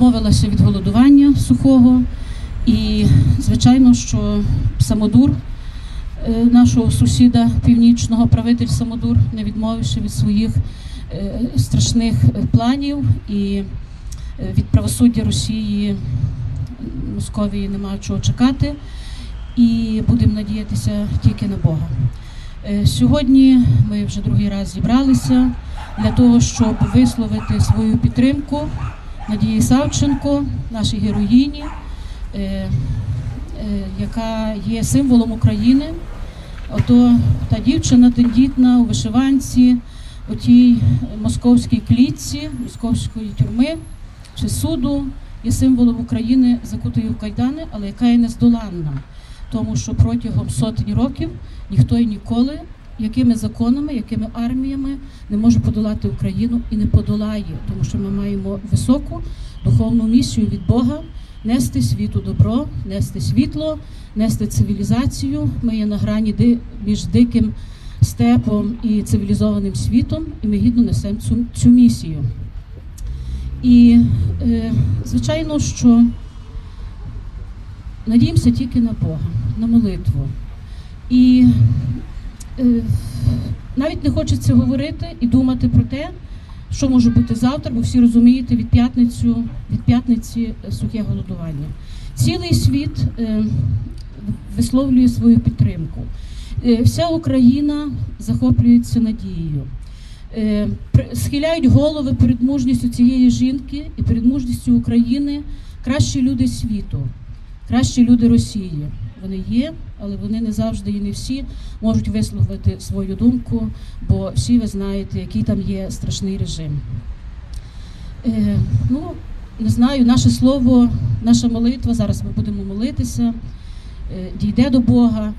відмовилася від голодування сухого. І, звичайно, що Самодур, е, нашого сусіда північного, правитель Самодур, не відмовився від своїх е, страшних планів і е, від правосуддя Росії Московії немає чого чекати. І будемо надіятися тільки на Бога. Сьогодні ми вже другий раз зібралися для того, щоб висловити свою підтримку Надії Савченко, нашій героїні, е, е, яка є символом України. Ото та дівчина тендітна у вишиванці, у тій московській клітці, московської тюрми чи суду, є символом України, закутої в кайдани, але яка є нездоланна. Тому що протягом сотень років ніхто і ніколи, якими законами, якими арміями не може подолати Україну і не подолає, тому що ми маємо високу духовну місію від Бога нести світу добро, нести світло, нести цивілізацію. Ми є на грані між диким степом і цивілізованим світом, і ми гідно несемо цю, цю місію. І е, звичайно, що надіємося тільки на Бога, на молитву. І навіть не хочеться говорити і думати про те, що може бути завтра, бо всі розумієте, від п'ятницю, від п'ятниці е, сухе голодування. Цілий світ е, висловлює свою підтримку. Е, вся Україна захоплюється надією. Е, схиляють голови перед мужністю цієї жінки і перед мужністю України кращі люди світу, кращі люди Росії. Вони є, але вони не завжди і не всі можуть висловити свою думку, бо всі ви знаєте, який там є страшний режим. Е, ну, не знаю, наше слово, наша молитва, зараз ми будемо молитися, е, дійде до Бога,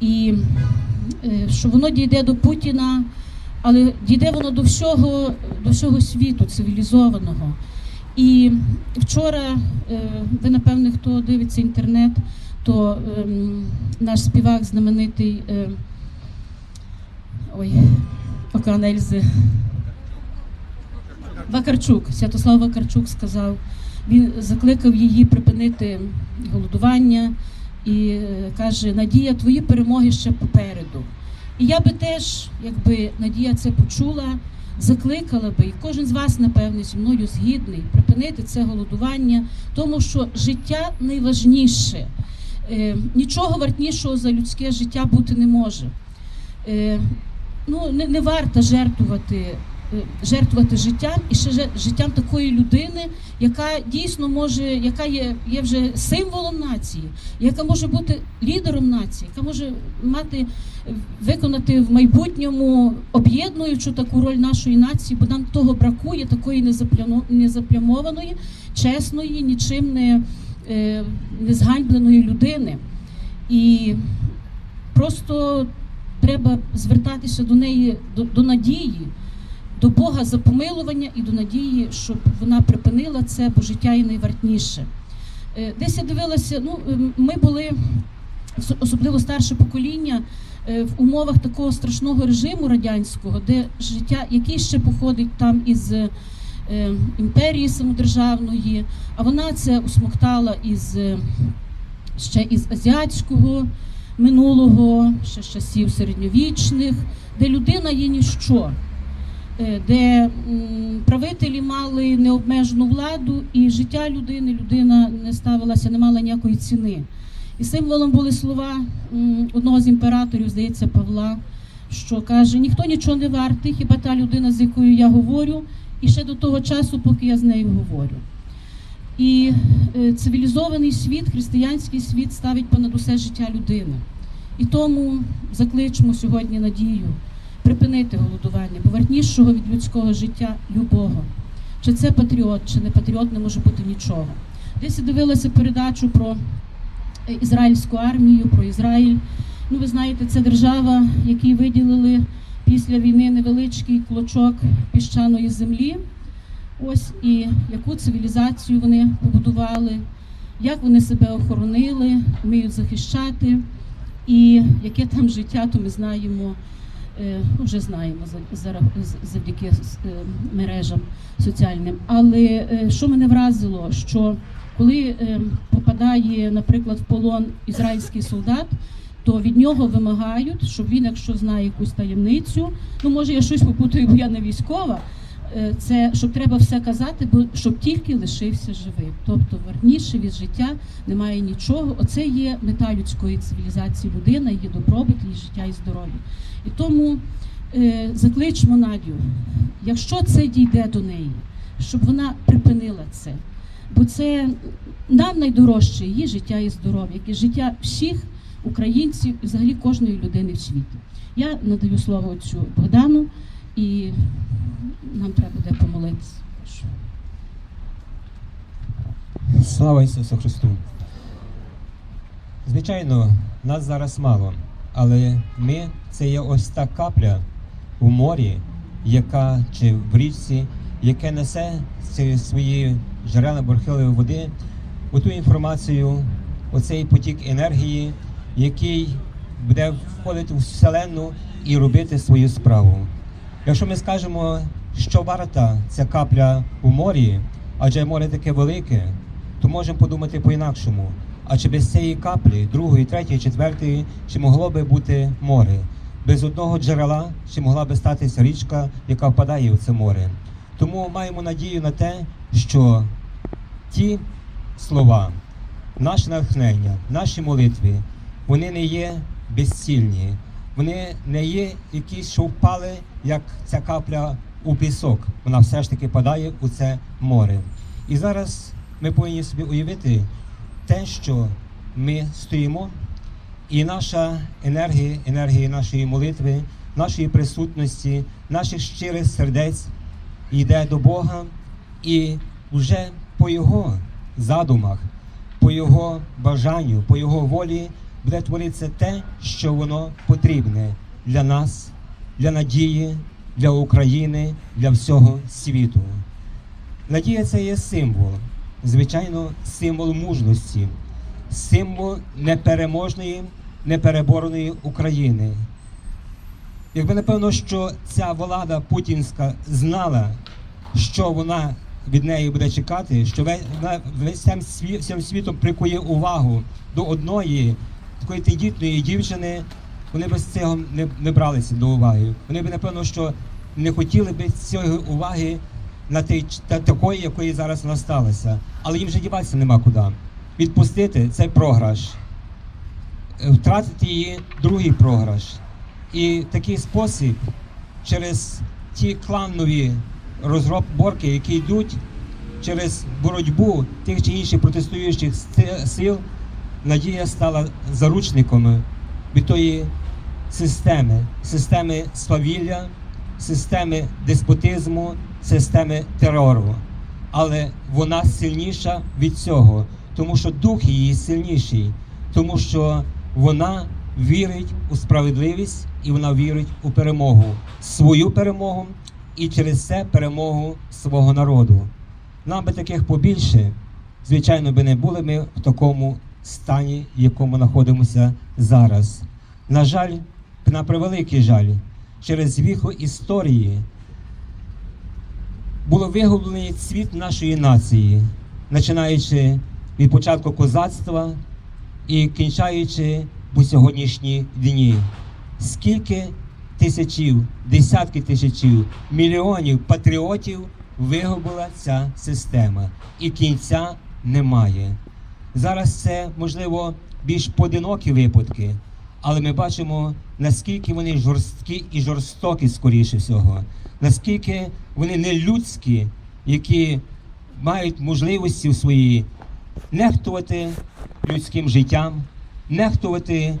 і е, що воно дійде до Путіна, але дійде воно до всього, до всього світу цивілізованого. І вчора, е, ви напевне, хто дивиться інтернет, то ем, наш співак знаменитий е, ой, Океан Ельзи Вакарчук, Святослав Вакарчук сказав, він закликав її припинити голодування і е, каже: Надія, твої перемоги ще попереду. І я би теж, якби Надія це почула, закликала би, і кожен з вас, напевне, зі мною згідний, припинити це голодування, тому що життя найважніше. Е, нічого вартнішого за людське життя бути не може. Е, ну, не, не варто жертвувати, е, жертвувати життям і ще життям такої людини, яка дійсно може, яка є, є вже символом нації, яка може бути лідером нації, яка може мати виконати в майбутньому об'єднуючу таку роль нашої нації, бо нам того бракує, такої незаплямованої, чесної, нічим не, е, не зганьбленої людини. І просто треба звертатися до неї, до, до надії, до Бога за помилування і до надії, щоб вона припинила це, бо життя є найвартніше. Е, Десь я дивилася, ну ем, ми були особливо старше покоління е, в умовах такого страшного режиму радянського, де життя, який ще походить там із е, імперії самодержавної, а вона це усмоктала із е, ще із азіатського минулого, ще з часів середньовічних, де людина є ніщо, е, де правителі мали необмежену владу, і життя людини, людина не ставилася, не мала ніякої ціни. І символом були слова одного з імператорів, здається, Павла, що каже: ніхто нічого не вартий, хіба та людина, з якою я говорю, і ще до того часу, поки я з нею говорю. І е, цивілізований світ, християнський світ ставить понад усе життя людини. І тому закличмо сьогодні надію припинити голодування, бо вартнішого від людського життя любого. Чи це патріот, чи не патріот, не може бути нічого. Десь я дивилася передачу про е, ізраїльську армію, про Ізраїль. Ну, ви знаєте, це держава, якій виділили після війни невеличкий клочок піщаної землі. Ось і яку цивілізацію вони побудували, як вони себе охоронили, вміють захищати, і яке там життя, то ми знаємо е, ну, вже знаємо завдяки е, мережам соціальним. Але е, що мене вразило, що коли е, попадає, наприклад, в полон ізраїльський солдат, то від нього вимагають, щоб він, якщо знає якусь таємницю, ну може я щось попутаю, бо я не військова. е, Це щоб треба все казати, бо щоб тільки лишився живим. Тобто верніше від життя немає нічого. Оце є мета людської цивілізації людина, її добробут, її життя і здоров'я. І тому е, закличмо Надю, якщо це дійде до неї, щоб вона припинила це. Бо це нам найдорожче її життя і здоров'я, як і життя всіх українців і взагалі кожної людини в світі. Я надаю слово цю Богдану і нам треба буде помолитися. Слава Ісусу Христу! Звичайно, нас зараз мало, але ми це є ось та капля у морі, яка чи в річці, яке несе свої джерела бурхливої води, оту інформацію, оцей потік енергії, який буде входити в вселенну і робити свою справу. Якщо ми скажемо, що варта ця капля у морі, адже море таке велике, то можемо подумати по-інакшому. А чи без цієї каплі, другої, третьої, четвертої, чи могло би бути море? Без одного джерела чи могла би статися річка, яка впадає в це море? Тому маємо надію на те, що ті слова, наше натхнення, наші молитви, вони не є безцільні, вони не є якісь, що впали, як ця капля у пісок. Вона все ж таки падає у це море. І зараз ми повинні собі уявити те, що ми стоїмо, і наша енергія, енергія нашої молитви, нашої присутності, наших щирих сердець йде до Бога, і вже по Його задумах, по Його бажанню, по Його волі буде творитися те, що воно потрібне для нас, для надії, для України, для всього світу. Надія це є символ, звичайно, символ мужності, символ непереможної, неперебореної України. Якби напевно, що ця влада путінська знала, що вона від неї буде чекати, що вона всім світом прикує увагу до одної такої тендітної дівчини, вони б з цього не, не бралися до уваги. Вони б, напевно, що не хотіли б цієї уваги на tej, та, такої, якої зараз вона сталася. Але їм вже діватися нема куди. Відпустити це програш. Е, Втратити її другий програш. І такий спосіб через ті кланові розробки, які йдуть через боротьбу тих чи інших протестуючих сил, Надія стала заручниками від тої системи, системи свавілля, системи деспотизму, системи терору. Але вона сильніша від цього, тому що дух її сильніший, тому що вона вірить у справедливість і вона вірить у перемогу, свою перемогу і через це перемогу свого народу. Нам би таких побільше, звичайно, би не були ми в такому стані, в якому знаходимося зараз. На жаль, на превеликий жаль, через віху історії було вигублений цвіт нашої нації, починаючи від початку козацтва і кінчаючи по сьогоднішні дні. Скільки тисячів, десятки тисячів, мільйонів патріотів вигубила ця система, і кінця немає. Зараз це можливо більш поодинокі випадки, але ми бачимо, наскільки вони жорсткі і жорстокі, скоріше всього, наскільки вони нелюдські, які мають можливості свої нехтувати людським життям, нехтувати